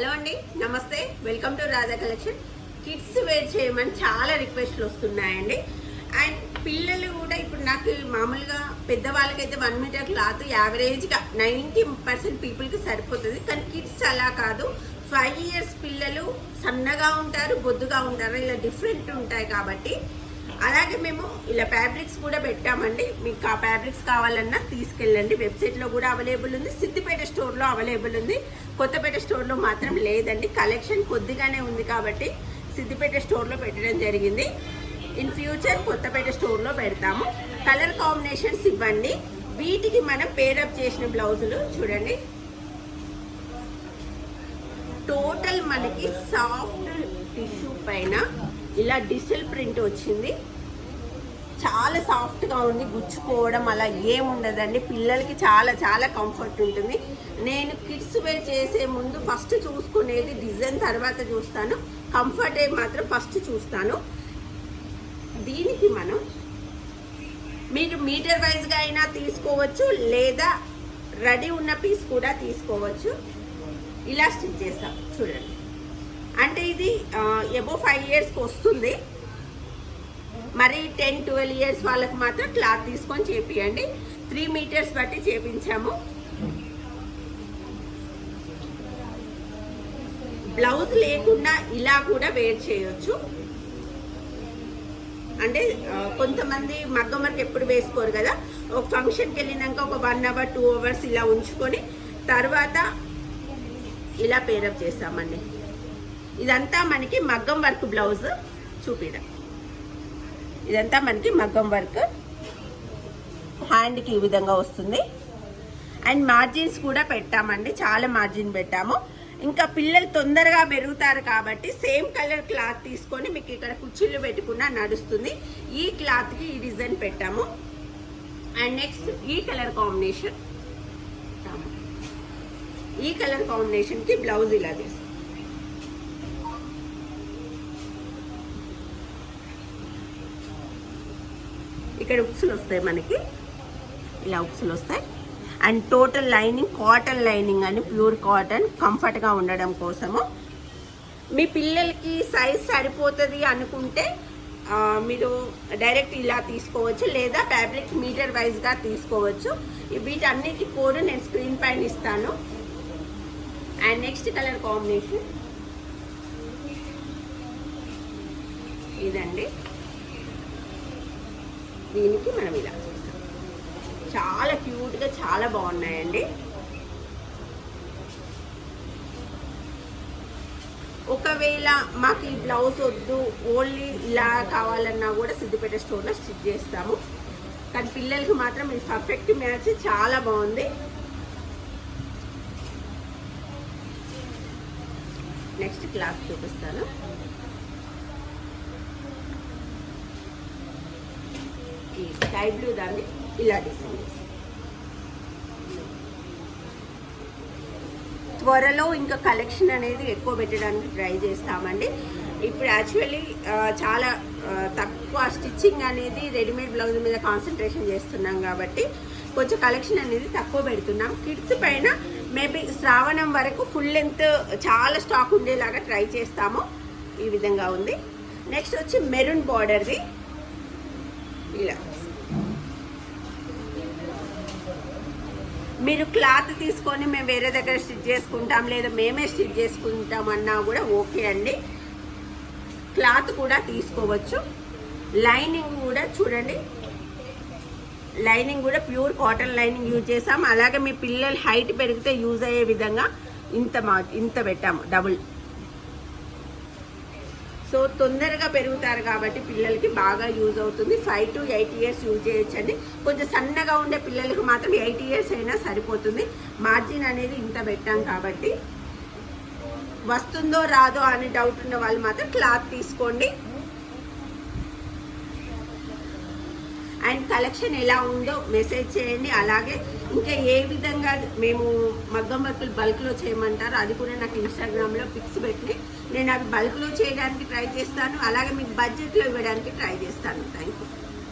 Hello అండి నమస్తే. Welcome to Radha collection kids wear చేయమని చాలా రిక్వెస్ట్లు వస్తున్నాయండి. అండ్ పిల్లలు కూడా ఇప్పుడు నాకు మామూలుగా పెద్దవాళ్ళకైతే వన్ మీటర్ క్లాత్ యావరేజ్గా నైంటీ పర్సెంట్ పీపుల్కి సరిపోతుంది. కానీ కిడ్స్ అలా కాదు. ఫైవ్ ఇయర్స్ పిల్లలు సన్నగా ఉంటారు బొద్దుగా ఉంటారు ఇలా డిఫరెంట్ ఉంటాయి కాబట్టి అలాగే మేము ఇలా ఫ్యాబ్రిక్స్ కూడా పెట్టామండి. మీకు ఆ ఫ్యాబ్రిక్స్ కావాలన్నా తీసుకెళ్ళండి. వెబ్సైట్లో కూడా అవైలబుల్ ఉంది. సిద్దిపేట స్టోర్లో అవైలబుల్ ఉంది. కొత్తపేట స్టోర్లో మాత్రం లేదండి. కలెక్షన్ కొద్దిగానే ఉంది కాబట్టి సిద్దిపేట స్టోర్లో పెట్టడం జరిగింది. ఇన్ ఫ్యూచర్ కొత్తపేట స్టోర్లో పెడతాము. కలర్ కాంబినేషన్స్ ఇవ్వండి. వీటికి మనం పేరప్ చేసిన బ్లౌజులు చూడండి. టోటల్ మనకి సాఫ్ట్ టిష్యూ పైన ఇలా డిజిటల్ ప్రింట్ వచ్చింది. చాలా సాఫ్ట్గా ఉంది గుచ్చుకోవడం అలా ఏముండదండి పిల్లలకి చాలా చాలా కంఫర్ట్ ఉంటుంది. నేను కిడ్స్ వేర్ చేసే ముందు ఫస్ట్ చూసుకునేది డిజైన్ తర్వాత చూస్తాను. కంఫర్ట్ మాత్రం ఫస్ట్ చూస్తాను. దీనికి మనం మీరు మీటర్ వైజ్గా అయినా తీసుకోవచ్చు లేదా రెడీ ఉన్న పీస్ కూడా తీసుకోవచ్చు. ఇలా స్టిచ్ చేస్తాం. చూడండి. అంటే ఇది ఎబో ఫైవ్ ఇయర్స్కి వస్తుంది మరి టెన్ ట్వెల్వ్ ఇయర్స్ వాళ్ళకి మాత్రం క్లాత్ తీసుకొని చేపియండి. త్రీ మీటర్స్ బట్టి చేపించాము. బ్లౌజ్ లేకుండా ఇలా కూడా వేర్ చేయొచ్చు. అంటే కొంతమంది మగ్గం వర్క్ ఎప్పుడు వేసుకోరు కదా. ఒక ఫంక్షన్కి వెళ్ళినాక ఒక వన్ అవర్ టూ అవర్స్ ఇలా ఉంచుకొని తర్వాత ఇలా పేరప్ చేస్తామండి. ఇదంతా మనకి మగ్గం వర్క్ బ్లౌజ్ చూపిదా ఇదంతా మనకి మగ్గం వర్క్ హ్యాండ్కి ఈ విధంగా వస్తుంది. అండ్ మార్జిన్స్ కూడా పెట్టామండి చాలా మార్జిన్ పెట్టాము. ఇంకా పిల్లలు తొందరగా పెరుగుతారు కాబట్టి సేమ్ కలర్ క్లాత్ తీసుకొని మీకు ఇక్కడ కుర్చీలు పెట్టుకున్నా నడుస్తుంది. ఈ క్లాత్కి ఈ డిజైన్ పెట్టాము. అండ్ నెక్స్ట్ ఈ కలర్ కాంబినేషన్. ఈ కలర్ కాంబినేషన్కి బ్లౌజ్ ఇలా చేస్తాం. ఇక్కడ ఉక్సులు వస్తాయి మనకి. ఇలా ఉక్సులు వస్తాయి. And total lining cotton lining అని ప్యూర్ కాటన్ కంఫర్ట్గా ఉండడం కోసము. మీ పిల్లలకి సైజ్ సరిపోతుంది అనుకుంటే మీరు డైరెక్ట్ ఇలా తీసుకోవచ్చు. లేదా ఫ్యాబ్రిక్ మీటర్ వైజ్గా తీసుకోవచ్చు. వీటన్నిటి కోడ్ నేను స్క్రీన్ పైన ఇస్తాను. అండ్ నెక్స్ట్ కలర్ కాంబినేషన్ ఇదండి. దీనికి మనం ఇలా చేస్తాం. చాలా క్యూట్గా చాలా బాగున్నాయండి. ఒకవేళ మాకు ఈ బ్లౌజ్ వద్దు ఓన్లీ ఇలా కావాలన్నా కూడా సిద్దిపేట స్టోర్లో స్టిచ్ చేస్తాము. కానీ పిల్లలకి మాత్రం ఇది పర్ఫెక్ట్ మ్యాచ్ చాలా బాగుంది. నెక్స్ట్ క్లాస్ చూపిస్తాను. ఈ స్కై బ్లూ దాన్ని ఇలా డిజైన్ చేస్తాం త్వరలో ఇంకా కలెక్షన్ అనేది ఎక్కువ పెట్టడానికి ట్రై చేస్తామండి. ఇప్పుడు యాక్చువల్లీ చాలా తక్కువ స్టిచ్చింగ్ అనేది రెడీమేడ్ బ్లౌజ్ మీద కాన్సన్ట్రేషన్ చేస్తున్నాం కాబట్టి కొంచెం కలెక్షన్ అనేది తక్కువ పెడుతున్నాం. కిడ్స్ పైన మేబీ శ్రావణం వరకు ఫుల్ లెంత్ చాలా స్టాక్ ఉండేలాగా ట్రై చేస్తాము. ఈ విధంగా ఉంది. నెక్స్ట్ వచ్చి మెరూన్ బార్డర్ది. ఇలా. మీరు క్లాత్ తీసుకొని మేము వేరే దగ్గర స్టిచ్ చేసుకుంటాం లేదా మేమే స్టిచ్ చేసుకుంటాం అన్నా కూడా ఓకే అండి. క్లాత్ కూడా తీసుకోవచ్చు. లైనింగ్ కూడా చూడండి. లైనింగ్ కూడా ప్యూర్ కాటన్ లైనింగ్ యూజ్ చేసాం అలాగే మీ పిల్లలు హైట్ పెరిగితే యూజ్ అయ్యే విధంగా ఇంత మా ఇంత పెట్టాము. డబుల్. సో తొందరగా పెరుగుతారు కాబట్టి పిల్లలకి బాగా యూజ్ అవుతుంది. Five to eight years use చేయొచ్చండి. కొంచెం సన్నగా ఉండే పిల్లలకు మాత్రం ఎయిట్ ఇయర్స్ అయినా సరిపోతుంది. మార్జిన్ అనేది ఇంత పెట్టాం కాబట్టి. వస్తుందో రాదో అని డౌట్ ఉన్న వాళ్ళు మాత్రం క్లాత్ తీసుకోండి. అండ్ కలెక్షన్ ఎలా ఉందో మెసేజ్ చేయండి. అలాగే ఇంకా ఏ విధంగా మేము మగ్గం వర్కులు బల్క్లో చేయమంటారు అది కూడా నాకు ఇన్స్టాగ్రామ్లో పిక్స్ పెట్టి నేను అవి బల్క్లో చేయడానికి ట్రై చేస్తాను. అలాగే మీకు బడ్జెట్లో ఇవ్వడానికి ట్రై చేస్తాను. Thank you